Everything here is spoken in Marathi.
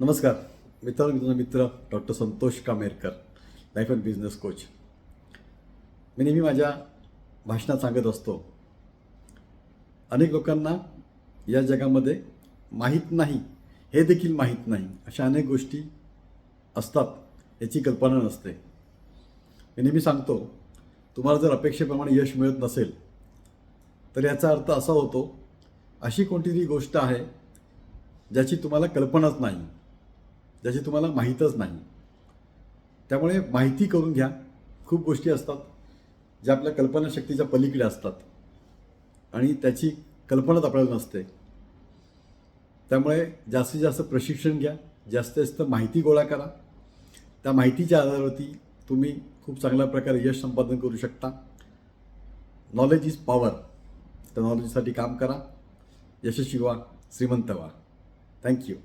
नमस्कार. मित्र मित्र मित्र doctor Santosh Kamerkar life and business coach मी नेहमी माझ्या भाषणात सांगत असतो अनेक लोकांना या जगामध्ये माहीत नाही हे देखील माहीत नाही अशा अनेक गोष्टी असतात याची कल्पना नसते. मी नेहमी सांगतो तुम्हाला जर अपेक्षेप्रमाणे यश मिळत नसेल तर याचा अर्थ असा होतो अशी कोणतीतरी गोष्ट आहे ज्याची तुम्हाला कल्पनाच नाही. ज्याची तुम्हाला माहीतच नाही. त्यामुळे माहिती करून घ्या. खूप गोष्टी असतात ज्या आपल्या कल्पनाशक्तीच्या पलीकडे असतात आणि त्याची कल्पनाच आपल्याला नसते. त्यामुळे जास्तीत जास्त प्रशिक्षण घ्या. जास्तीत जास्त माहिती गोळा करा. त्या माहितीच्या आधारावरती तुम्ही खूप चांगल्या प्रकारे यश संपादन करू शकता. नॉलेज इज पॉवर त्या नॉलेजसाठी काम करा. यशस्वी व्हा. श्रीमंत व्हा. थँक्यू